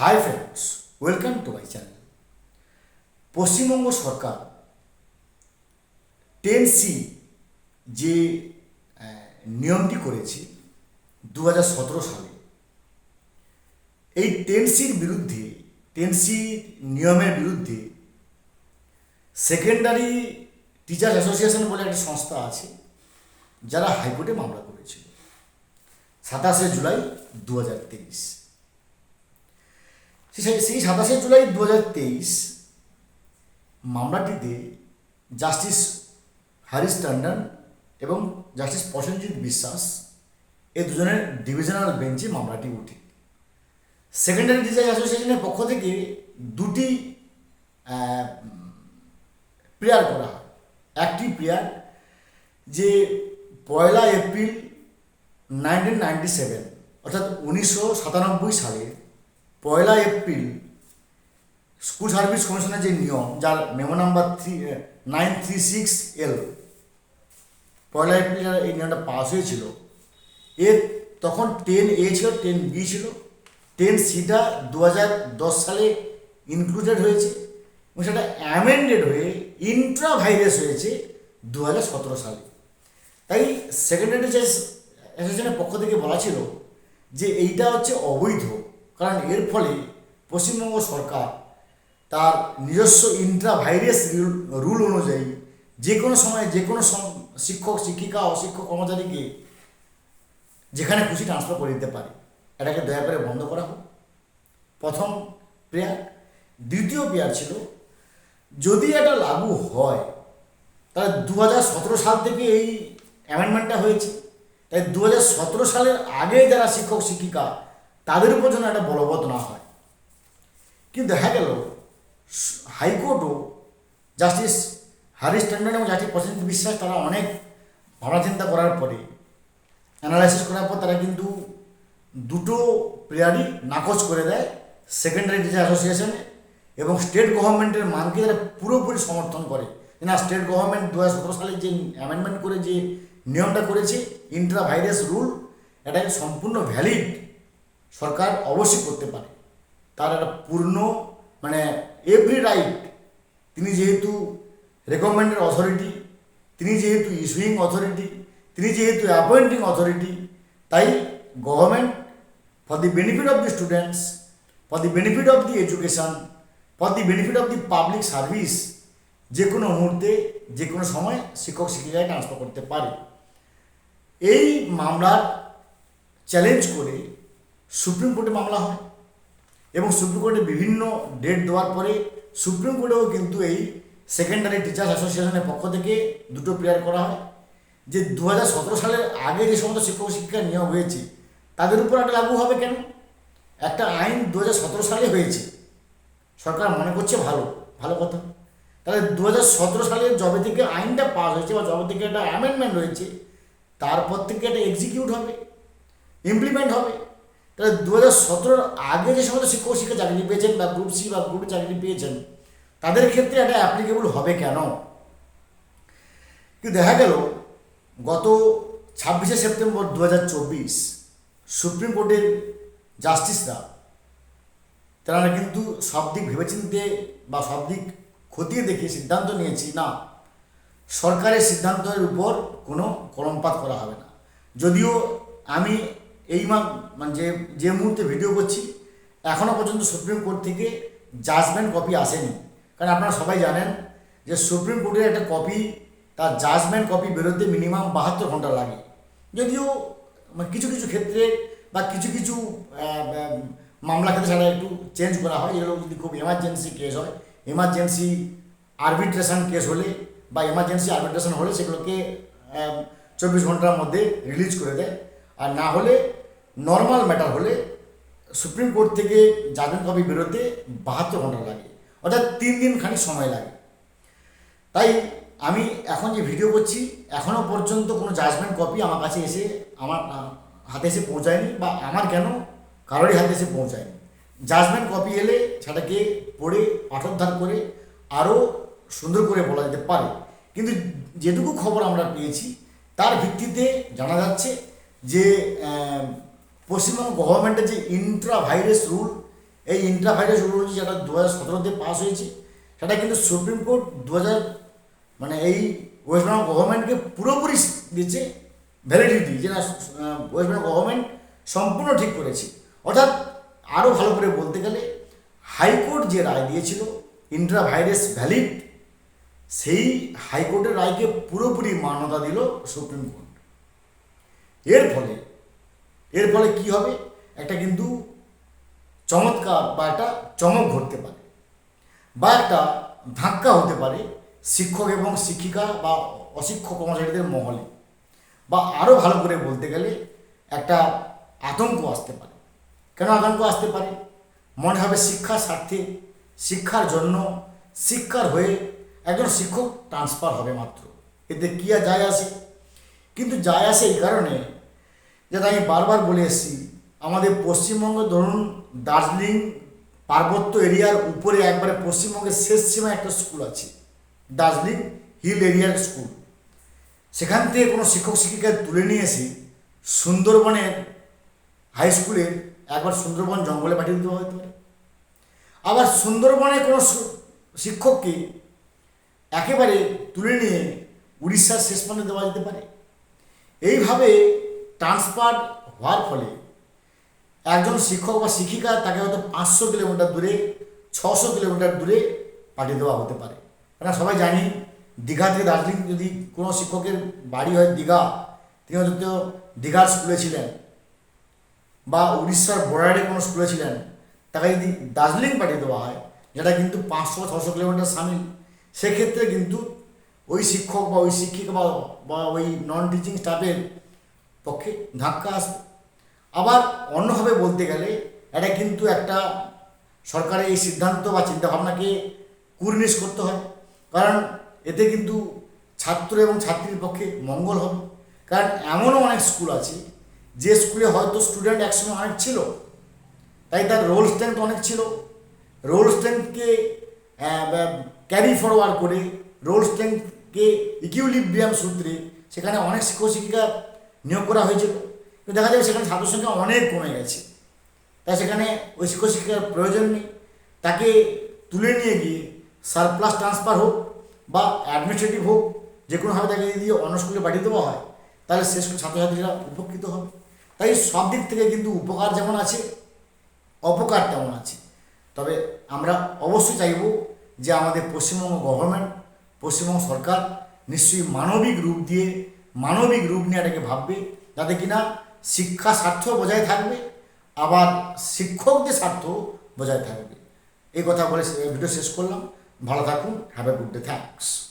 Hi friends welcome to my channel Paschimbanga Sarkar ten C যে নিয়মটি করেছে দু হাজার সতেরো সালে, এই টেন সির বিরুদ্ধে টেন সি নিয়মের বিরুদ্ধে সেকেন্ডারি টিচার্স অ্যাসোসিয়েশন বলে একটা সংস্থা আছে, যারা হাইকোর্টে মামলা করেছিল, সাতাশে জুলাই দু হাজার তেইশ। সেই সাতাশে জুলাই দু হাজার তেইশ মামলাটিতে জাস্টিস হারিস টন্ডন এবং জাস্টিস প্রসেনজিৎ বিশ্বাস এ দুজনের ডিভিশনাল বেঞ্চে মামলাটি উঠে সেকেন্ডারি টিচার অ্যাসোসিয়েশনের পক্ষ থেকে দুটি প্রেয়ার করা হয়। একটি প্রেয়ার যে পয়লা এপ্রিল নাইনটিন নাইনটি সেভেন, অর্থাৎ উনিশশো সাতানব্বই সালে পয়লা এপ্রিল স্কুল সার্ভিস কমিশনের যে নিয়ম, যার memo number three nine three six L পয়লা এপ্রিল এই নিয়মটা পাস হয়েছিল। এর তখন টেন এ ছিল টেন বি ছিল। টেন সিটা দু হাজার দশ সালে ইনক্লুডেড হয়েছে এবং সেটা অ্যামেন্ডেড হয়ে ইন্ট্রা ভাইরাস হয়েছে দু হাজার সতেরো সালে। তাই সেকেন্ডারি টিচার্স অ্যাসোসিয়েশনের পক্ষ থেকে বলা ছিল যে এইটা হচ্ছে অবৈধ। কারণ এর ফলে পশ্চিমবঙ্গ সরকার তার নিজস্ব ইন্ট্রা ভাইরাস রুল অনুযায়ী যে কোনো সময় যে কোনো শিক্ষক, শিক্ষিকা, অশিক্ষক, কর্মচারীকে যেখানে খুশি ট্রান্সফার করে দিতে পারে। এটাকে দয়া করে বন্ধ করা হোক। প্রথম প্রেয়ার দ্বিতীয় প্রেয়ার ছিল, যদি এটা লাগু হয়, তাহলে দু হাজার সতেরো সাল থেকে এই অ্যামেন্ডমেন্টটা হয়েছে। তাই দু হাজার সতেরো সালের আগে যারা শিক্ষক, শিক্ষিকা তাদের উপর যেন একটা বলবৎ না হয়। কিন্তু দেখা গেল, হাইকোর্টও জাস্টিস হারিস টন্ডন এবং জাস্টিস প্রসেনজিৎ বিশ্বাস তারা অনেক ভাবনা চিন্তা করার পরে অ্যানালাইসিস করার পর তারা কিন্তু দুটো প্লেয়ারই নাকচ করে দেয় সেকেন্ডারি টিচার অ্যাসোসিয়েশনে এবং স্টেট গভর্নমেন্টের মানকে তারা পুরোপুরি সমর্থন করে। না স্টেট গভর্নমেন্ট দু হাজার সতেরো সালে যে অ্যামেন্ডমেন্ট করে যে নিয়মটা করেছে ইন্ট্রা ভাইরাস রুল এটাকে সম্পূর্ণ ভ্যালিড সরকার অবশ্যই করতে পারে। তার একটা পূর্ণ মানে এভরি রাইট তিনি যেহেতু রেকমেন্ডেড অথরিটি তিনি যেহেতু ইস্যুইং অথরিটি তিনি যেহেতু অ্যাপয়েন্টিং অথরিটি তাই government for the benefit of the students for the benefit of the education for the benefit of the public service যে কোনো মুহূর্তে, যে কোনো সময় শিক্ষক শিক্ষিকায় ট্রান্সফার করতে পারে। এই মামলার চ্যালেঞ্জ করে সুপ্রিম কোর্টে মামলা হয়। এবং সুপ্রিম কোর্টে বিভিন্ন ডেট দেওয়ার পরে সুপ্রিম কোর্টেও কিন্তু এই সেকেন্ডারি টিচার্স অ্যাসোসিয়েশনের পক্ষ থেকে দুটো প্রেয়ার করা হয়। যে দু হাজার সতেরো সালের আগে যে সমস্ত শিক্ষক শিক্ষিকার নিয়োগ হয়েছে, তাদের উপর একটা লাগু হবে কেন? একটা আইন দু হাজার সতেরো সালে হয়েছে। সরকার মনে করছে ভালো ভালো কথা। তাহলে দু হাজার সতেরো সালে যবে থেকে আইনটা পাস হয়েছে বা যবে থেকে একটা অ্যামেন্ডমেন্ট হয়েছে তারপর থেকে এটা এক্সিকিউট হবে ইমপ্লিমেন্ট হবে। তাহলে দু হাজার আগে যে সমস্ত শিক্ষক শিক্ষা চাকরি পেয়েছেন বা গ্রুপ সি বা গ্রুপ চাকরি পেয়েছেন, তাদের ক্ষেত্রে এটা অ্যাপ্লিকেবল হবে কেন? কিন্তু দেখা গেল, গত ছাব্বিশে সেপ্টেম্বর দু হাজার চব্বিশ সুপ্রিম কোর্টের জাস্টিসরা, তারা কিন্তু সব দিক ভেবেচিন্তে বা সব দিক খতিয়ে দেখে সিদ্ধান্ত নিয়েছি, না, সরকারের সিদ্ধান্তের উপর কোনো কলমপাত করা হবে না। যদিও আমি এই মা মানে যে যে মুহূর্তে ভিডিও করছি এখনও পর্যন্ত সুপ্রিম কোর্ট থেকে জাজমেন্ট কপি আসেনি। কারণ আপনারা সবাই জানেন যে সুপ্রিম কোর্টের একটা কপি তার জাজমেন্ট কপি বেরোতে মিনিমাম বাহাত্তর ঘণ্টা লাগে। যদিও মানে কিছু কিছু ক্ষেত্রে বা কিছু কিছু মামলা ক্ষেত্রে সেটা একটু চেঞ্জ করা হয়। এগুলো যদি খুব এমার্জেন্সি কেস হয় এমার্জেন্সি আরবিট্রেশন কেস হলে বা এমার্জেন্সি আরবিট্রেশন হলে সেগুলোকে চব্বিশ ঘণ্টার মধ্যে রিলিজ করে দেয়। আর না হলে নর্মাল ম্যাটার হলে সুপ্রিম কোর্ট থেকে জামিন কপি বেরোতে বাহাত্তর ঘণ্টা লাগে। অর্থাৎ তিন দিন খানিক সময় লাগে। তাই আমি এখন যে ভিডিও করছি এখনও পর্যন্ত কোনো জাজমেন্ট কপি আমার কাছে এসে আমার, হাতে এসে পৌঁছায়নি বা আমার কেন কারোরই হাতে এসে পৌঁছায়নি। জাজমেন্ট কপি এলে সেটাকে পড়ে, পাঠোদ্ধার করে, আরও সুন্দর করে বলা যেতে পারে। কিন্তু যেটুকু খবর আমরা পেয়েছি, তার ভিত্তিতে জানা যাচ্ছে যে পশ্চিমবঙ্গ গভর্নমেন্টের যে ইন্ট্রা ভাইরাস রুল এই ইন্ট্রাভাইরাস রুলজি যেটা দু হাজার সতেরোতে পাস হয়েছে, সেটা কিন্তু সুপ্রিম কোর্ট দু হাজার মানে এই ওয়েস্ট বেঙ্গল গভর্নমেন্টকে পুরোপুরি দিয়েছে ভ্যালিডিটি যে না ওয়েস্ট বেঙ্গল গভর্নমেন্ট সম্পূর্ণ ঠিক করেছে। অর্থাৎ আরও ভালো করে বলতে গেলে, হাইকোর্ট যে রায় দিয়েছিল ইন্ট্রাভাইরাস ভ্যালিড সেই হাইকোর্টের রায়কে পুরোপুরি মান্যতা দিল সুপ্রিম কোর্ট। এর ফলে এর ফলে কি হবে? একটা কিন্তু চমৎকার বা একটা চমক ঘটতে পারে বা একটা ধাক্কা হতে পারে শিক্ষক এবং শিক্ষিকা বা অশিক্ষক কর্মচারীদের মহলে বা আরও ভালো করে বলতে গেলে একটা আতঙ্ক আসতে পারে। কেন আতঙ্ক আসতে পারে? মনে হবে শিক্ষার স্বার্থে, শিক্ষার জন্য শিক্ষার হয়ে একজন শিক্ষক ট্রান্সফার হবে মাত্র। এতে কী আর যায় আসে? কিন্তু যায় আসে এই কারণে যেটা আমি বারবার বলে এসেছি, আমাদের পশ্চিমবঙ্গ ধরুন দার্জিলিং পার্বত্য এরিয়ার উপরে একবারে পশ্চিমবঙ্গের শেষ সীমায় একটা স্কুল আছে, দার্জিলিং হিল এরিয়ার স্কুল সেখান থেকে কোনো শিক্ষক শিক্ষিকা তুলে নিয়ে এসে সুন্দরবনের হাই স্কুলের একবার সুন্দরবন জঙ্গলে পাঠিয়ে দিতে হতে পারে আবার সুন্দরবনে কোনো শিক্ষককে একেবারে তুলে নিয়ে উড়িষ্যার শেষ প্রান্তে দেওয়া যেতে পারে। এইভাবে ট্রান্সফার হওয়ার ফলে একজন শিক্ষক বা শিক্ষিকা তাকে হয়তো পাঁচশো কিলোমিটার দূরে, ছশো কিলোমিটার দূরে পাঠিয়ে দেওয়া হতে পারে। আমরা সবাই জানি, দীঘা থেকে দার্জিলিং যদি কোনো শিক্ষকের বাড়ি হয় দীঘা, তিনি হয়তো দীঘার স্কুলে ছিলেন বা উড়িষ্যার বর্ডারে কোনো স্কুলে ছিলেন, তাকে যদি দার্জিলিং পাঠিয়ে দেওয়া হয়, যেটা কিন্তু পাঁচশো, ছশো কিলোমিটার সামিল, সেক্ষেত্রে কিন্তু ওই শিক্ষক বা ওই শিক্ষিকা বা ওই নন টিচিং স্টাফের পক্ষে ধাক্কা আসবে আবার অন্যভাবে বলতে গেলে, এটা কিন্তু একটা সরকারের এই সিদ্ধান্ত বা চিন্তাভাবনাকে কুর্নিশ করতে হয়। কারণ এতে কিন্তু ছাত্র এবং ছাত্রীর পক্ষে মঙ্গল হবে। কারণ এমনও অনেক স্কুল আছে, যে স্কুলে হয়তো স্টুডেন্ট একসময় অনেক ছিল, তাই তার রোল স্ট্রেংথ অনেক ছিল। রোল স্ট্রেংথকে ক্যারি ফরওয়ার্ড করে, রোল স্ট্রেংথকে ইকুইলিব্রিয়াম সূত্রে সেখানে অনেক শিক্ষক শিক্ষিকা নিয়োগ করা হয়েছিল কিন্তু দেখা যাবে সেখানে ছাত্র সংখ্যা অনেক কমে গেছে। তাই সেখানে ওই শিক্ষক শিক্ষিকার প্রয়োজন নেই। তাকে তুলে নিয়ে গিয়ে সারপ্লাস ট্রান্সফার হোক বা অ্যাডমিনিস্ট্রেটিভ হোক যে কোনোভাবে তাকে যদি অন্য স্কুলে পাঠিয়ে দেওয়া হয়, তাহলে সে স্কুল ছাত্রছাত্রীরা উপকৃত হবে। তাই সব দিক থেকে কিন্তু উপকার যেমন আছে, অপকার তেমন আছে। তবে আমরা অবশ্যই চাইব যে আমাদের পশ্চিমবঙ্গ গভর্নমেন্ট পশ্চিমবঙ্গ সরকার নিশ্চয়ই মানবিক রূপ দিয়ে মানবিক রূপ নিয়ে এটাকে ভাববে, যাতে কিনা শিক্ষা স্বার্থ বজায় থাকবে, আবার শিক্ষকদের স্বার্থ বজায় থাকবে। এই কথা বলে ভিডিও শেষ করলাম। ভালো থাকুন। Have a good day thanks